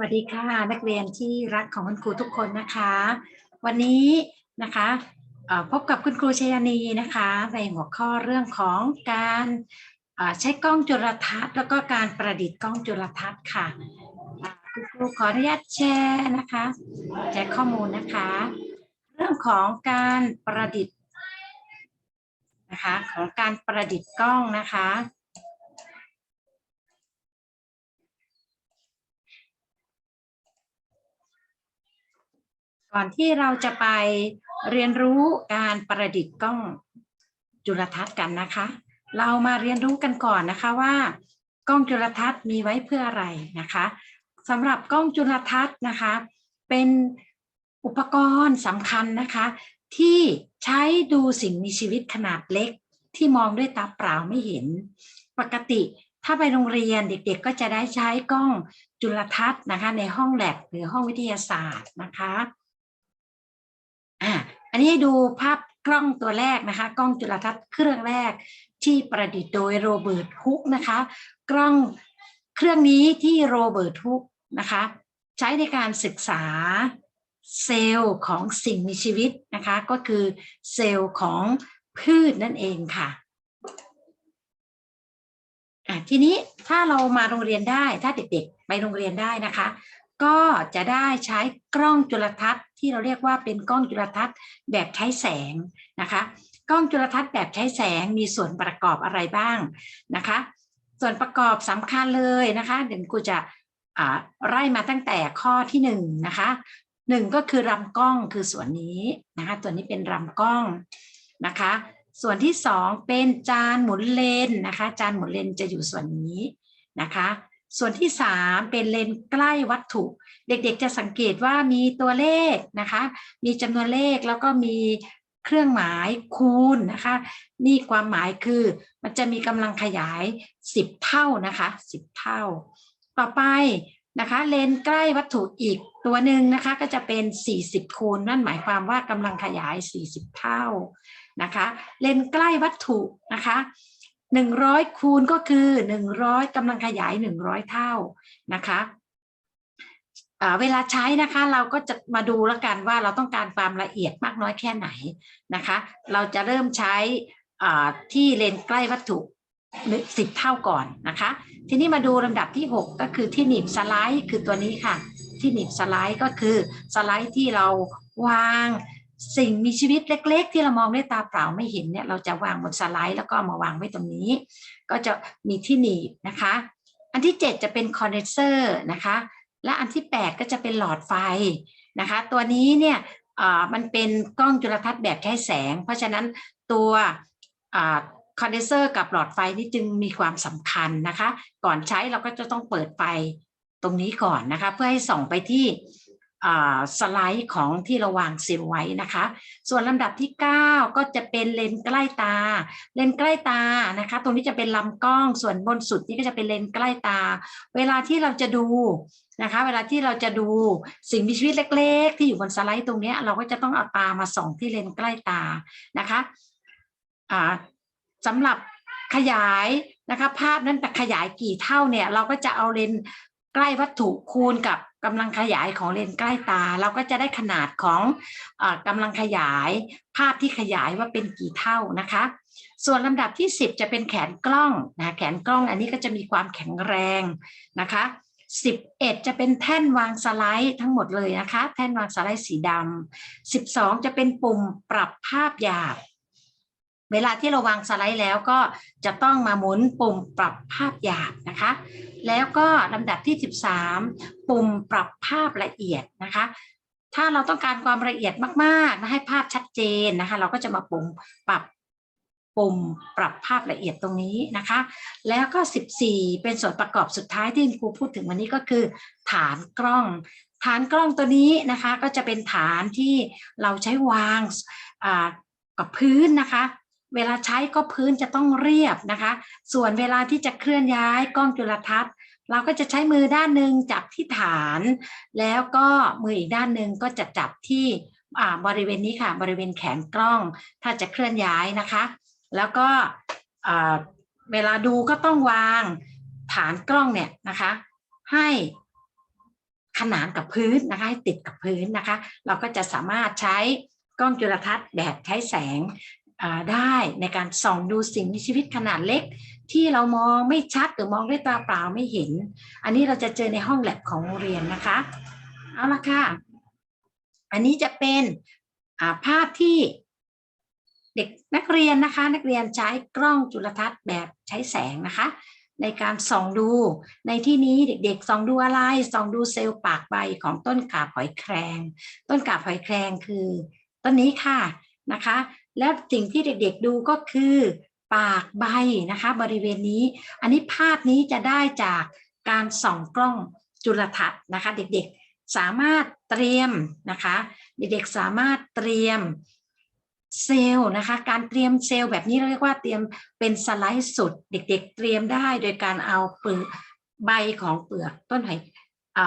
วัสดีค่ะ นักเรียนที่รักของคุณครูทุกคนนะคะ วันนี้นะคะพบกับคุณครูชยานีนะคะ ในหัวข้อเรื่องของการใช้กล้องจุลทรรศน์ แล้วก็การประดิษฐ์กล้องจุลทรรศน์ค่ะคุณครูขออนุญาตแชร์นะคะแชร์ข้อมูลนะคะ เรื่องของการประดิษฐ์นะคะของการประดิษฐ์กล้องนะคะ ก่อนที่เราจะไปเรียนรู้การประดิษฐ์กล้องจุลทรรศน์กันนะคะ เรามาเรียนรู้กันก่อนนะคะว่ากล้องจุลทรรศน์มีไว้เพื่ออะไรนะคะสำหรับกล้องจุลทรรศน์นะคะ เป็นอุปกรณ์สำคัญนะคะ ที่ใช้ดูสิ่งมีชีวิตขนาดเล็ก ที่มองด้วยตาเปล่าไม่เห็น ปกติถ้าไปโรงเรียนเด็กๆ ก็จะได้ใช้กล้องจุลทรรศน์นะคะ ในห้องแลบหรือห้องวิทยาศาสตร์นะคะ นนี้ให้ดูภาพกล้องตัวแรกนะคะ กล้องจุลทรรศน์เครื่องแรกที่ประดิษฐ์โดยโรเบิร์ตฮุกนะคะ กล้องเครื่องนี้ที่โรเบิร์ตฮุกนะคะ ใช้ในการศึกษาเซลล์ของสิ่งมีชีวิตนะคะ ก็คือเซลล์ของพืชนั่นเองค่ะอะทีนี้ถ้าเรามาโรงเรียนได้ถ้าเด็กๆ ไปโรงเรียนได้นะคะ ก็จะได้ใช้กล้องจุลทรรศน์ ที่เราเรียกว่าเป็นกล้องจุลทรรศน์แบบใช้แสงนะคะกล้องจุลทรรศน์แบบใช้แสงมีส่วนประกอบอะไรบ้างนะคะ ส่วนประกอบสำคัญเลยนะคะเดี๋ยวครูจะอ่าไล่มาตั้งแต่ข้อที่หนึ่งนะคะหนึ่งก็คือลำกล้องคือส่วนนี้นะคะตัวนี้เป็นลำกล้องนะคะ ส่วนที่สองเป็นจานหมุนเลนนะคะ จานหมุนเลนจะอยู่ส่วนนี้นะคะ ส่วนที่สามเป็นเลนใกล้วัตถุ เด็กๆจะสังเกตว่ามีตัวเลขนะคะ มีจำนวนเลขแล้วก็มีเครื่องหมายคูณนะคะนี่ความหมายคือมันจะมีกำลังขยาย 10 เท่านะคะ 10 เท่า ต่อไปนะคะเลนใกล้วัตถุอีกตัวหนึ่งนะคะก็จะเป็น 40 คูณนั่นหมายความว่ากำลังขยาย 40 เท่านะคะเลนใกล้วัตถุนะคะ 100คูณก็คือ100กำลังขยาย100เท่านะคะเวลาใช้นะคะเราก็จะมาดูแล้วกันว่าเราต้องการความละเอียดมากน้อยแค่ไหนนะคะ เราจะเริ่มใช้ที่เลนใกล้วัตถุสิบเท่าก่อนนะคะ ทีนี้มาดูลำดับที่ 6 ก็คือที่หนีบสไลด์คือตัวนี้ค่ะ ที่หนีบสไลด์ก็คือสไลด์ที่เราวาง สิ่งมีชีวิตเล็ก ๆ ที่เรามองด้วยตาเปล่าไม่เห็นเนี่ยเราจะวางบนสไลด์แล้วก็มาวางไว้ตรงนี้ ก็จะมีที่หนีบนะคะ อันที่ 7 จะเป็นคอนเดนเซอร์นะคะ และอันที่ 8 ก็จะเป็นหลอดไฟนะคะ ตัวนี้เนี่ยมันเป็นกล้องจุลทรรศน์แบบใช้แสง เพราะฉะนั้นตัวคอนเดนเซอร์กับหลอดไฟนี่จึงมีความสำคัญนะคะ ก่อนใช้เราก็จะต้องเปิดไฟตรงนี้ก่อนนะคะ เพื่อให้ส่องไปที่ สไลด์ของที่เราวางเซลไว้นะคะ ส่วนลำดับที่ 9 ก็จะเป็นเลนใกล้ตา เลนใกล้ตานะคะ ตรงนี้จะเป็นลำกล้อง ส่วนบนสุดนี่ก็จะเป็นเลนใกล้ตา เวลาที่เราจะดูนะคะ เวลาที่เราจะดูสิ่งมีชีวิตเล็ก ๆ ที่อยู่บนสไลด์ตรงนี้เราก็จะต้องเอาตามาส่องที่เลนใกล้ตานะคะสำหรับขยายนะคะภาพนั้นแต่ขยายกี่เท่าเนี่ยเราก็จะเอาเลน ใกล้วัตถุคูณกับกำลังขยายของเลนใกล้ตา เราก็จะได้ขนาดของอกำลังขยายภาพที่ขยายว่าเป็นกี่เท่านะคะ ส่วนลำดับที่ 10 จะเป็นแขนกล้องนะแขนกล้องอันนี้ก็จะมีความแข็งแรงนะคะ11 จะเป็นแท่นวางสไลด์ทั้งหมดเลยนะคะ แท่นวางสไลด์สีดำ12 จะเป็นปุ่มปรับภาพหยาบ เวลาที่เราวางสไลด์แล้วก็จะต้องมาหมุนปุ่มปรับภาพหยาบนะคะ แล้วก็ลำดับที่ 13 ปุ่มปรับภาพละเอียดนะคะ ถ้าเราต้องการความละเอียดมากๆนะให้ภาพชัดเจนนะคะ เราก็จะมาปุ่มปรับปุ่มปรับภาพละเอียดตรงนี้นะคะ แล้วก็ 14 เป็นส่วนประกอบสุดท้ายที่ครูพูดถึงวันนี้ก็คือ ฐานกล้อง ฐานกล้องตัวนี้นะคะ ก็จะเป็นฐานที่เราใช้วางกับพื้นนะคะ เวลาใช้ก็พื้นจะต้องเรียบนะคะ ส่วนเวลาที่จะเคลื่อนย้ายกล้องจุลทรรศน์ เราก็จะใช้มือด้านหนึ่งจับที่ฐาน แล้วก็มืออีกด้านหนึ่งก็จะจับที่บริเวณนี้ค่ะ บริเวณแขนกล้อง ถ้าจะเคลื่อนย้ายนะคะ แล้วก็เวลาดูก็ต้องวางฐานกล้องเนี่ยนะคะ ให้ขนานกับพื้นนะคะให้ติดกับพื้นนะคะ เราก็จะสามารถใช้กล้องจุลทรรศน์แบบใช้แสง ได้ในการส่องดูสิ่งมีชีวิตขนาดเล็ก ที่เรามองไม่ชัดหรือมองด้วยตาเปล่าไม่เห็น อันนี้เราจะเจอในห้องแลบของโรงเรียนนะคะ เอาละค่ะ อันนี้จะเป็นาภาพที่เด็กนักเรียนนะคะ นักเรียนใช้กล้องจุลทรรศน์แบบใช้แสงนะคะ ในการส่องดูในที่นี้เด็กๆส่องดูอะไรส่องดูเซลล์ปากใบของต้นกาบหอยแครง ต้นกาบหอยแครงคือ ต้นนี้ค่ะนะคะ แล้วสิ่งที่เด็กๆดูก็คือปากใบนะคะบริเวณนี้ อันนี้ภาพนี้จะได้จากการส่องกล้องจุลทรรศน์นะคะ เด็กๆสามารถเตรียมนะคะ เด็กๆสามารถเตรียมเซลล์นะคะ การเตรียมเซลล์แบบนี้เราเรียกว่าเตรียมเป็นสไลด์สุด เด็ก ๆ เตรียมได้โดยการเอาเปลือกใบของเปลือกต้นหอยอ่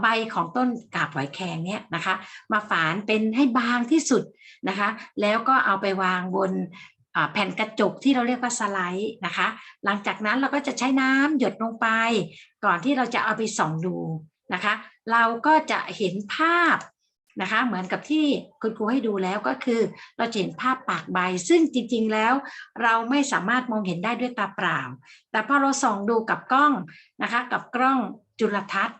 ใบของต้นกาบหอยแครงเนี่ยนะคะ มาฝานเป็นให้บางที่สุดนะคะ แล้วก็เอาไปวางบนแผ่นกระจกที่เราเรียกว่าสไลด์นะคะ หลังจากนั้นเราก็จะใช้น้ำหยดลงไป ก่อนที่เราจะเอาไปส่องดูนะคะ เราก็จะเห็นภาพนะคะ เหมือนกับที่คุณครูให้ดูแล้วก็คือ เราจะเห็นภาพปากใบ ซึ่งจริงๆแล้ว เราไม่สามารถมองเห็นได้ด้วยตาเปล่า แต่พอเราส่องดูกับกล้องนะคะ กับกล้องจุลทรรศน์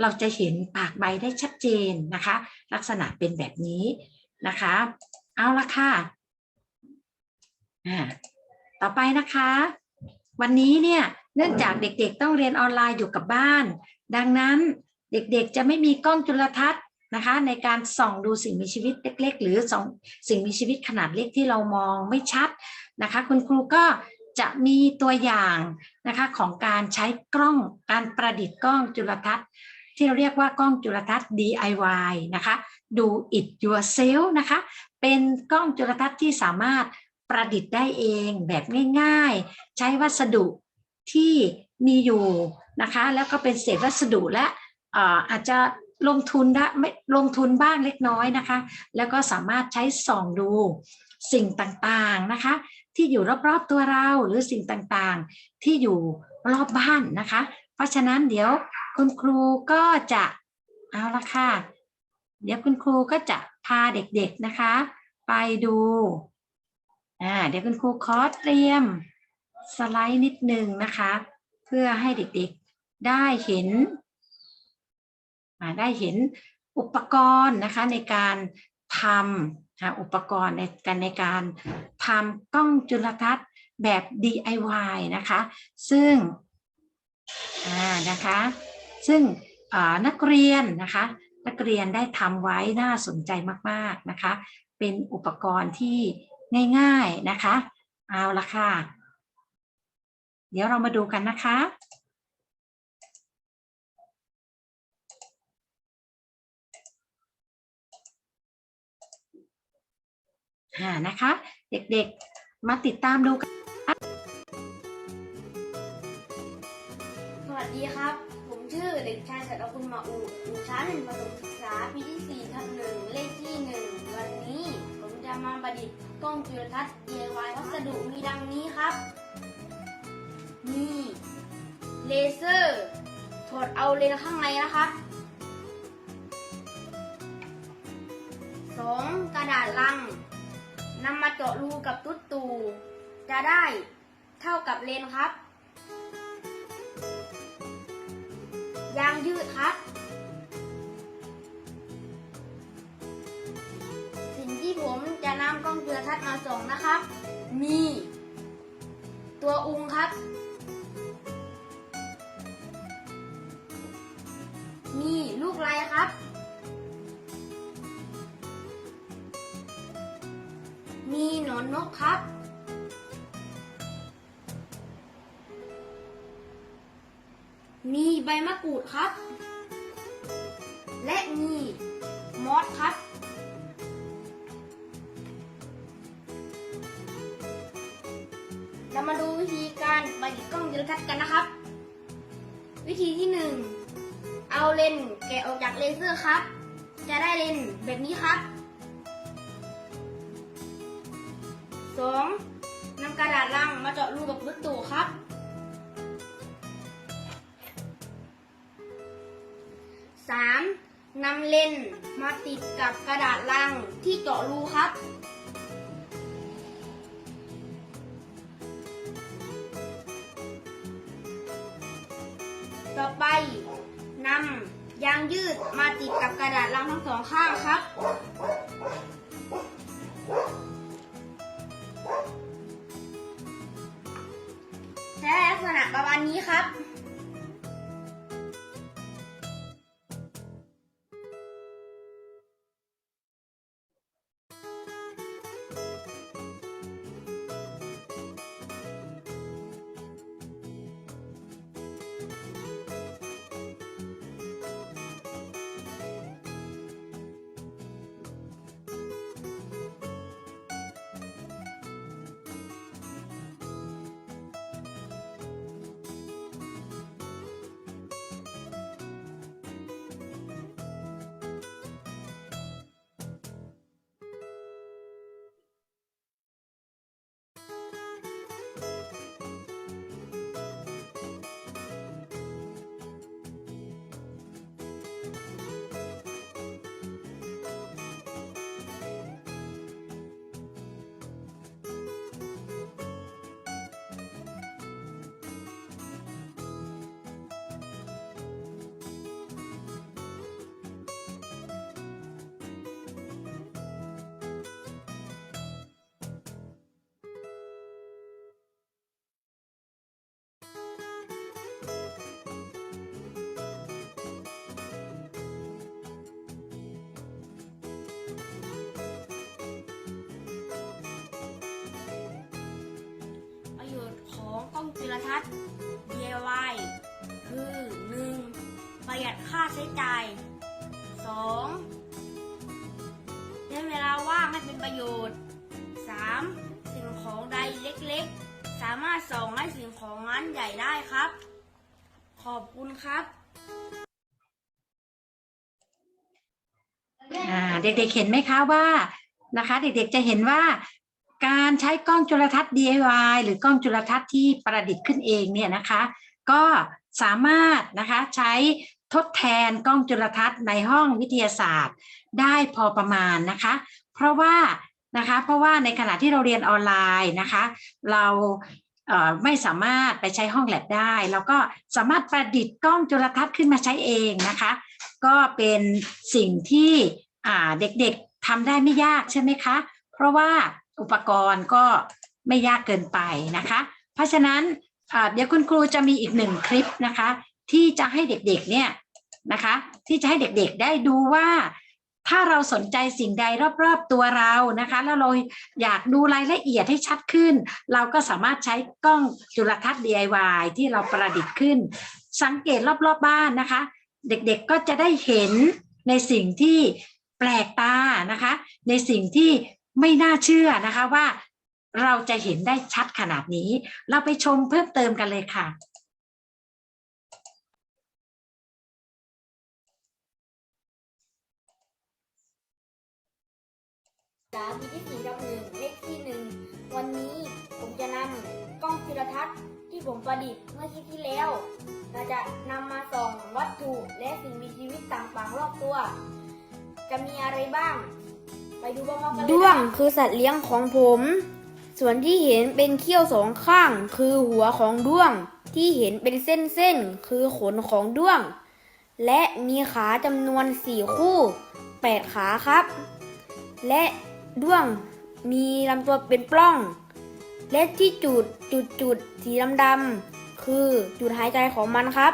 เราจะเห็นปากใบได้ชัดเจนนะคะ ลักษณะเป็นแบบนี้นะคะ เอาละค่ะอ่าต่อไปนะคะ วันนี้เนี่ยเนื่องจากเด็กๆต้องเรียนออนไลน์อยู่กับบ้าน ดังนั้นเด็กๆจะไม่มีกล้องจุลทรรศน์นะคะ ในการส่องดูสิ่งมีชีวิตเล็ก ๆ หรือส่องสิ่งมีชีวิตขนาดเล็กที่เรามองไม่ชัดนะคะ คุณครูก็จะมีตัวอย่างนะคะของการใช้กล้องการประดิษฐ์กล้องจุลทรรศน์ ที่เราเรียกว่ากล้องจุลทรรศน์ DIY นะคะดู it yourself นะคะเป็นกล้องจุลทรรศน์ที่สามารถประดิษฐ์ได้เองแบบง่ายๆ ใช้วัสดุที่มีอยู่นะคะแล้วก็เป็นเศษวัสดุและอาจจะลงทุนได้ไม่ลงทุนบ้างเล็กน้อยนะคะ แล้วก็สามารถใช้ส่องดูสิ่งต่างๆนะคะ ที่อยู่รอบๆตัวเราหรือสิ่งต่างๆ ที่อยู่รอบบ้านนะคะ ราะฉะนั้นเดี๋ยวคุณครูก็จะเอาละค่ะ เดี๋ยวคุณครูก็จะพาเด็กๆนะคะ ไปดูอ่าเดี๋ยวคุณครูขอเตรียมสไลด์นิดนึงนะคะ เพื่อให้เด็กๆได้เห็นอ่าได้เห็นอุปกรณ์นะคะในการทำนะอุปกรณ์ในการในการทำกล้องจุลทรรศน์แบบ DIY นะคะ ซึ่ง อ่านะคะ ซึ่งนักเรียนนะคะ นักเรียนได้ทำไว้น่าสนใจมากๆนะคะ เป็นอุปกรณ์ที่ง่ายๆนะคะ เอาละค่ะ เดี๋ยวเรามาดูกันนะคะอ่านะคะ เด็กๆมาติดตามดูกัน ดีครับ ผมชื่อเด็กชายสัตคุณมาอูอยู่ชั้นประถมศึกษาปีที่ 4 ทับหนึ่งเลขที่1วันนี้ผมจะมาประดิษฐ์กล้องจุลทรรศน์ DIY วัสดุมีดังนี้ครับ มีเลเซอร์ถอดเอาเลนข้างในนะครับ 2. กระดาษลังนำมาเจาะรูกับตุ๊ดตู จะได้เท่ากับเลนครับ ยางยืดครับสิ่งที่ผมจะนำกล้องจุลทรรศน์มาส่งนะครับ มี ตัวอุงครับ ครับ และมีมอสครับ เรามาดูวิธีการประดิษฐ์กล้องจุลทรรศน์กันนะครับ วิธีที่หนึ่งเอาเลนแกะออกจากเลเซอร์ครับ จะได้เลนแบบนี้ครับสองนำกระดาษลังมาเจาะรูกับลูก นำเลนมาติดกับกระดาษลังที่เจาะรูครับ ต่อไปนำยางยืดมาติดกับกระดาษลังทั้งสองข้างครับ ทรรศน์ DIY คือ 1. ประหยัดค่าใช้จ่าย 2. ใช้เวลาว่างให้เป็นประโยชน์ 3. สิ่งของใดเล็กๆ สามารถส่องให้สิ่งของนั้นใหญ่ได้ครับ ขอบคุณครับอ่าเด็กๆเห็นไหมคะว่านะคะ เด็กๆจะเห็นว่า การใช้กล้องจุลทรรศน์ DIY หรือกล้องจุลทรรศน์ที่ประดิษฐ์ขึ้นเองเนี่ยนะคะ ก็สามารถนะคะใช้ทดแทนกล้องจุลทรรศน์ในห้องวิทยาศาสตร์ ได้พอประมาณนะคะ เพราะว่านะคะเพราะว่าในขณะที่เราเรียนออนไลน์นะคะ เราเไม่สามารถไปใช้ห้องแลบได้เราก็สามารถประดิษฐ์กล้องจุลทรรศน์ขึ้นมาใช้เองนะคะ ก็เป็นสิ่งที่เด็กๆทำได้ไม่ยากใช่ไหมคะ เพราะว่า อุปกรณ์ก็ไม่ยากเกินไปนะคะ เพราะฉะนั้นเดี๋ยวคุณครูจะมีอีกหนึ่งคลิปนะคะ ที่จะให้เด็กๆเนี่ยนะคะ ที่จะให้เด็กๆได้ดูว่าถ้าเราสนใจสิ่งใดรอบๆตัวเรานะคะ แล้วเราอยากดูรายละเอียดให้ชัดขึ้น เราก็สามารถใช้กล้องจุลทรรศน์ DIY ที่เราประดิษฐ์ขึ้น สังเกตรอบๆบบ้านนะคะ เด็กๆก็จะได้เห็นในสิ่งที่แปลกตานะคะ ในสิ่งที่ ไม่น่าเชื่อนะคะว่าเราจะเห็นได้ชัดขนาดนี้ เราไปชมเพิ่มเติมกันเลยค่ะ สาพีที่สี่ทับหนึ่งเลขที่หนึ่งวันนี้ผมจะนำกล้องจุลทรรศน์ที่ผมประดิษฐ์เมื่อคลิปที่แล้ว เราจะนำมาส่องวัตถุและสิ่งมีชีวิตต่างๆรอบตัว จะมีอะไรบ้าง ไปดูพร้อมๆกันเลยด้วงคือสัตว์เลี้ยงของผม ส่วนที่เห็นเป็นเขี้ยวสองข้าง คือหัวของด้วง ที่เห็นเป็นเส้นๆคือขนของด้วง และมีขาจำนวนสี่คู่แปดขาครับ และด้วงมีลำตัวเป็นปล้อง และที่จุดจุดจุดสีดำๆคือจุดหายใจของมันครับ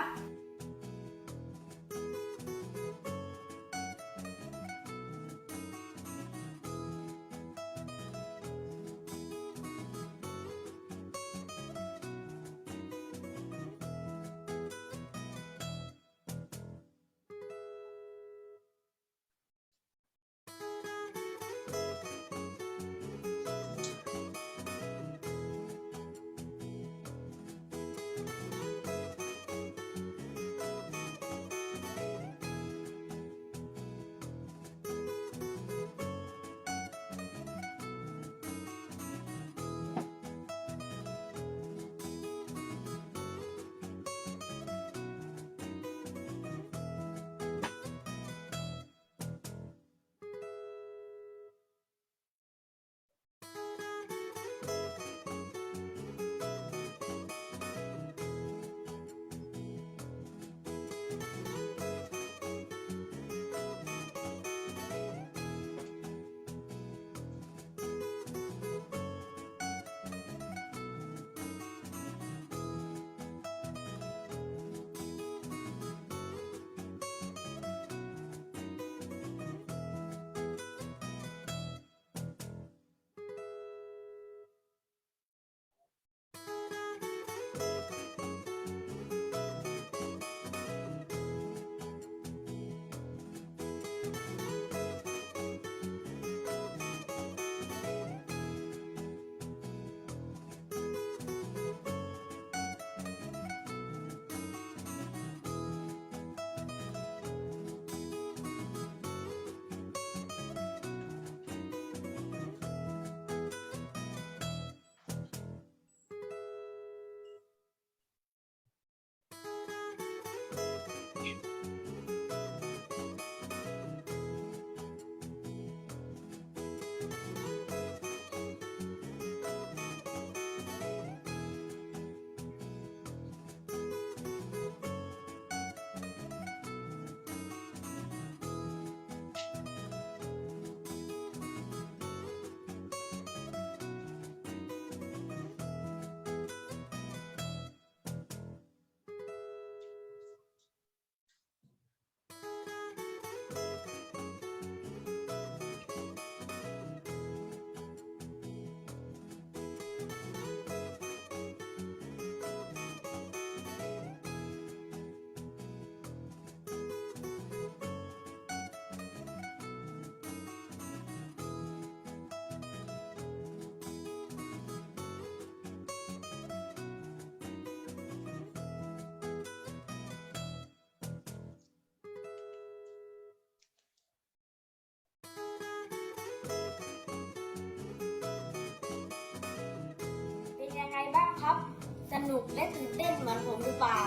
นุกและตื่นเต้นเหมือนผมหรือเปล่า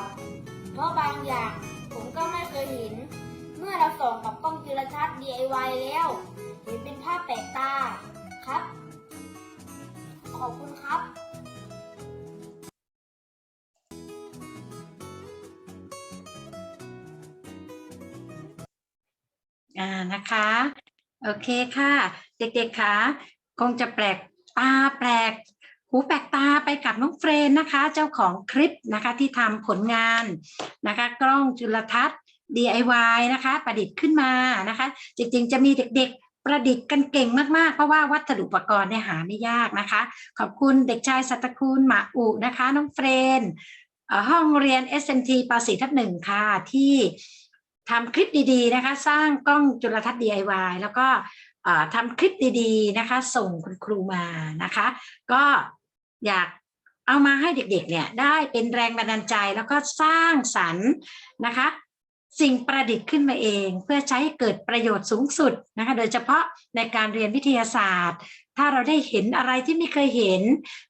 เพราะบางอย่างผมก็ไม่เคยเห็น เมื่อเราส่องกับกล้องจุลทรรศน์ DIY แล้วเห็นเป็นภาพแปลกตาครับ ขอบคุณครับอ่านะคะ โอเคค่ะ เด็กๆคะคงจะแปลกตาแปลก หูแปลกตาไปกับน้องเฟรนนะคะ เจ้าของคลิปนะคะที่ทำผลงานนะคะ กล้องจุลทรรศน์ DIY นะคะ ประดิษฐ์ขึ้นมานะคะ จริงๆ จะมีเด็กๆ ประดิษฐ์กันเก่งมากๆ เพราะว่าวัสดุอุปกรณ์เนี่ยหาไม่ยากนะคะ ขอบคุณเด็กชายสัตคุณหมาอุนะคะ น้องเฟรนเอ่อห้องเรียน SMT ป .4 ทับหนึ่งค่ะ ที่ทำคลิปดีๆนะคะ สร้างกล้องจุลทรรศน์ DIY แล้วก็เอ่อทำคลิปดีๆนะคะ ส่งคุณครูมานะคะ ก็ อยากเอามาให้เด็กๆเนี่ยได้เป็นแรงบันดาลใจแล้วก็สร้างสรรค์นะคะ สิ่งประดิษฐ์ขึ้นมาเอง เพื่อใช้ให้เกิดประโยชน์สูงสุดนะคะโดยเฉพาะในการเรียนวิทยาศาสตร์ ถ้าเราได้เห็นอะไรที่ไม่เคยเห็น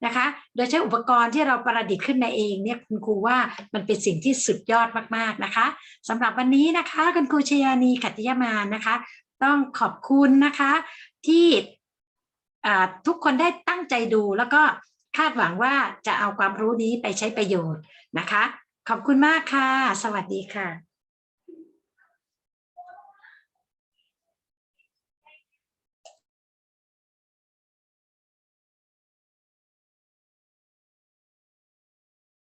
นะคะ โดยใช้อุปกรณ์ที่เราประดิษฐ์ขึ้นมาเองเนี่ยคุณครูว่ามันเป็นสิ่งที่สุดยอดมากๆนะคะสำหรับวันนี้นะคะคุณครูชยานีขัตติยามานนะคะ ต้องขอบคุณนะคะที่ทุกคนได้ตั้งใจดูแล้วก็ คาดหวังว่าจะเอาความรู้นี้ไปใช้ประโยชน์นะคะ ขอบคุณมากค่ะ สวัสดีค่ะ